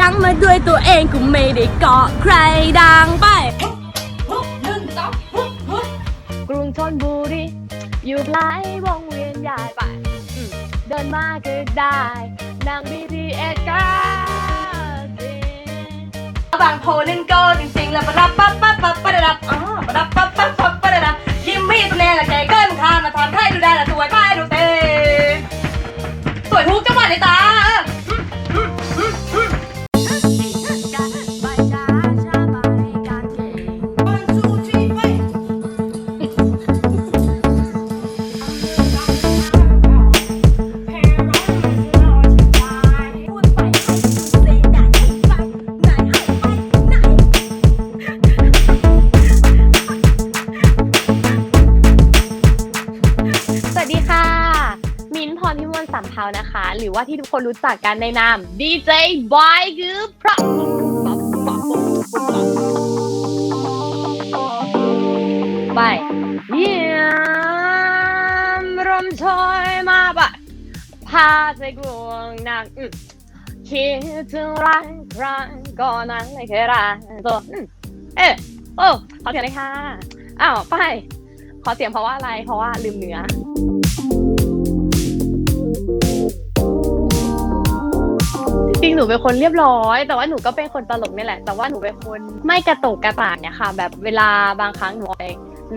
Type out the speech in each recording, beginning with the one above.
ดังมาด้วยตัวเองกูไม่ได้เกาะใครดังไปกรุงธนบุรีอยู่ไกลวงเวียนใหญ่ไปอืมเดินมาก็ได้นั่ง BTS ก็ดี บางโพนั่นก็จริงๆแล้ว รือว่าที่ทุกคนรู้จักกันในนาม DJ Boy คือพระไปเยี่ยมรมชอยมาบะพาใจกลวงนักคิดถึงรักครั้งก่อนนั้นไม่เคยรักตัวอืมเอ๊ะโอ้ขอเสียงเลยค่ะ อ้าว ไป ขอเสียงเพราะว่าอะไร เพราะว่าลืมเนื้อ หนูเป็นคนเรียบร้อย แต่ว่าหนูก็เป็นคนตลกนี่แหละ แต่ว่าหนูเป็นคนไม่กระตุกกระตากเนี่ยค่ะ แบบเวลาบางครั้งหนูออกไป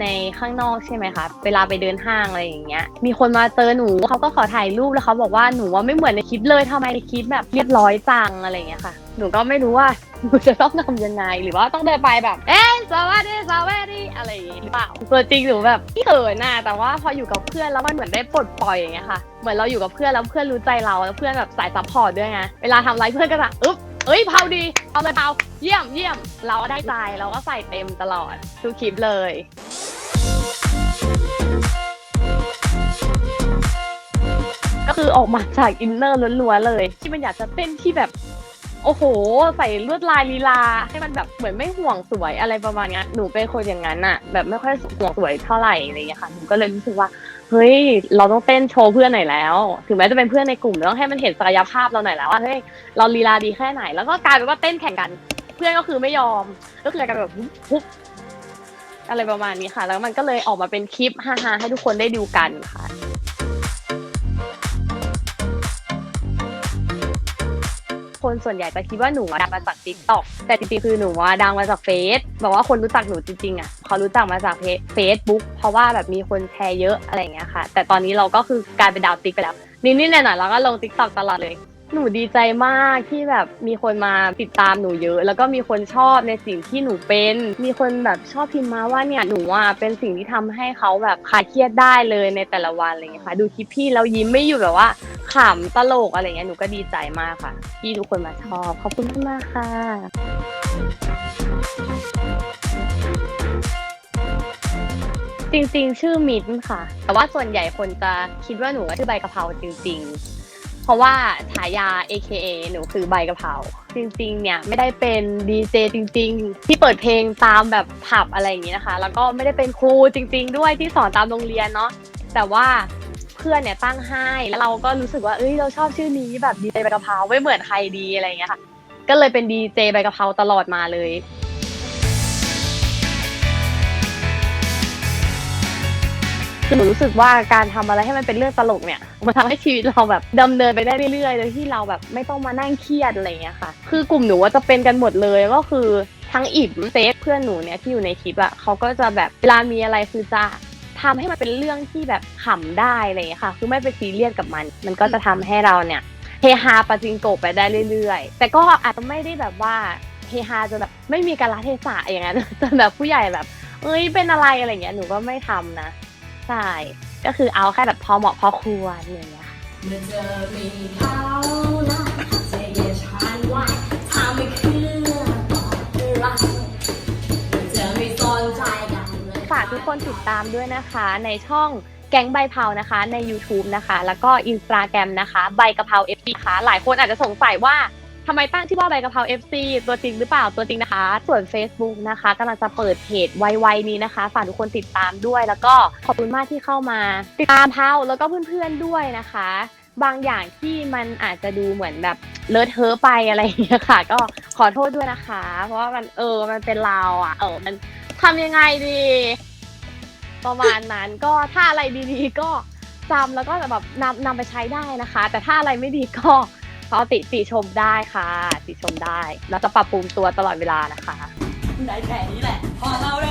ในข้างนอกใช่ไหมคะ เวลาไปเดินห้างอะไรอย่างเงี้ย มีคนมาเจอหนูเขาก็ขอถ่ายรูปแล้วเขาบอกว่าหนูว่าไม่เหมือนในคลิปเลยทำไมในคลิปแบบเรียบร้อยจังอะไรอย่างเงี้ยค่ะ หนูก็ไม่รู้ว่า หนูจะต้องทำยังไงหรือว่าต้องเดินไปแบบ เอ๊ะสวัสดีสวัสดีอะไรอย่างงี้หรือเปล่าตัวจริงหนูแบบเขินน่ะแต่ว่าพออยู่กับเพื่อนแล้วมันเหมือนได้ปลดปล่อยอย่างเงี้ยค่ะเหมือนเราอยู่กับเพื่อนแล้วเพื่อนรู้ใจเราแล้วเพื่อนแบบสายซัพพอร์ตด้วยไงเวลาทำอะไรเพื่อนก็จะอึ๊บเอ้ยเผาดีเอาเลยเผาเยี่ยมเยี่ยมเราก็ได้ใจเราก็ใส่เต็มตลอดทุกคลิปเลยก็คือออกมาจากอินเนอร์ล้วนๆเลย ที่มันอยากจะเต้นที่แบบ โอ้โห ใส่ลวดลายลีลา ให้มันแบบเหมือนไม่ห่วงสวยอะไรประมาณนี้หนูเป็นคนอย่างนั้นอะแบบไม่ค่อยห่วงสวยเท่าไหร่อะไรอย่างเงี้ยค่ะหนูก็เลยรู้สึกว่าเฮ้ยเราต้องเต้นโชว์เพื่อนหน่อยแล้ว ถึงแม้จะเป็นเพื่อนในกลุ่มเราต้องให้มันเห็นศักยภาพเราหน่อยแล้วว่าเฮ้ยเราลีลาดีแค่ไหน แล้วก็กลายเป็นว่าเต้นแข่งกัน เพื่อนก็คือไม่ยอม ก็คือกลายเป็นแบบฮุบอะไรประมาณนี้ค่ะ แล้วมันก็เลยออกมาเป็นคลิปฮาๆให้ทุกคนได้ดูกันค่ะ คนส่วนใหญ่จะคิดว่าหนูดังมาจากติ๊กต็อกแต่จริงๆคือหนูว่าดังมาจากเฟซแบบว่าคนรู้จักหนูจริงๆอะเขารู้จักมาจากเฟซบุ๊กเพราะว่าแบบมีคนแชร์เยอะอะไรอย่างเงี้ยค่ะ แต่ตอนนี้เราก็คือกลายเป็นดาวติ๊กไปแล้วนิดๆหน่อยๆเราก็ลงติ๊กต็อกตลอดเลยหนูดีใจมากที่แบบมีคนมาติดตามหนูเยอะ แล้วก็มีคนชอบในสิ่งที่หนูเป็น มีคนแบบชอบพิมพ์มาว่าเนี่ยหนูอะเป็นสิ่งที่ทำให้เขาแบบคลายเครียดได้เลยในแต่ละวันอะไรเงี้ยค่ะ ดูคลิปพี่แล้วยิ้มไม่อยู่แบบว่า ขำตลกอะไรเงี้ยหนูก็ดีใจมากค่ะ ที่ทุกคนมาชอบ ขอบคุณมากค่ะ จริงๆ ชื่อมิ้นท์ค่ะ แต่ว่าส่วนใหญ่คนจะคิดว่าหนูชื่อใบกะเพราจริง ๆ เพราะว่าฉายา AKA หนูคือใบกะเพราจริงๆ เนี่ยไม่ได้เป็นดีเจจริง ๆ ที่เปิดเพลงตามแบบผับอะไรอย่างนี้นะคะ แล้วก็ไม่ได้เป็นครูจริง ๆ ด้วยที่สอนตามโรงเรียนเนาะแต่ว่า เพื่อนเนี่ยตั้งให้ แล้วเราก็รู้สึกว่าเอ้ยเราชอบชื่อนี้แบบดีเจใบกะเพราไม่เหมือนใครดีอะไรอย่างเงี้ยค่ะ ก็เลยเป็นดีเจใบกะเพราตลอดมาเลยคือหนูรู้สึกว่าการทำอะไรให้มันเป็นเรื่องตลกเนี่ยมันทำให้ชีวิตเราแบบดำเนินไปได้เรื่อยๆโดยที่เราแบบไม่ต้องมานั่งเครียดอะไรอย่างเงี้ยค่ะ คือกลุ่มหนูว่าจะเป็นกันหมดเลยก็คือทั้งอิบเซฟเพื่อนหนูเนี่ยที่อยู่ในคลิปอะเขาก็จะแบบเวลามีอะไรคือจะ ทำให้มันเป็นเรื่องที่แบบขำได้อะไรอย่างเงี้ยค่ะ คือไม่ไปซีเรียสกับมัน มันก็จะทำให้เราเนี่ยเฮฮาปาจิงโกะไปได้เรื่อยๆ แต่ก็อาจจะไม่ได้แบบว่าเฮฮาจนแบบไม่มีการละเทศะอย่างนั้นจนแบบผู้ใหญ่แบบ เอ้ยเป็นอะไรอะไรอย่างเงี้ยหนูก็ไม่ทำนะใช่ก็คือเอาแค่แบบพอเหมาะพอควรอย่างเงี้ยค่ะ คนติดตามด้วยนะคะ ในช่องแก๊งใบเพานะคะ ใน YouTube นะคะ แล้วก็ Instagram นะคะ ใบกะเพรา FC ค่ะ หลายคนอาจจะสงสัยว่าทำไมตั้งชื่อว่าใบกะเพรา FC ตัวจริงหรือเปล่าตัวจริงนะคะ ส่วน Facebook นะคะกำลังจะเปิดเพจไวๆนี้นะคะฝากทุกคนติดตามด้วย แล้วก็ขอบคุณมากที่เข้ามา ติดตามเพาแล้วก็เพื่อนๆด้วยนะคะ บางอย่างที่มันอาจจะดูเหมือนแบบเลอะเทอะไปอะไรอย่างเงี้ยค่ะ ก็ขอโทษด้วยนะคะ เพราะว่ามันเออมันเป็นเราอะ เออมันทำยังไงดี ประมาณนั้นก็ถ้าอะไรดีๆ ก็จำแล้วก็แบบนำนำไปใช้ได้นะคะ แต่ถ้าอะไรไม่ดีก็ก็ติติชมได้ค่ะ ติชมได้ เราจะปรับปรุงตัวตลอดเวลานะคะ ได้แค่นี้แหละ พอเราเลย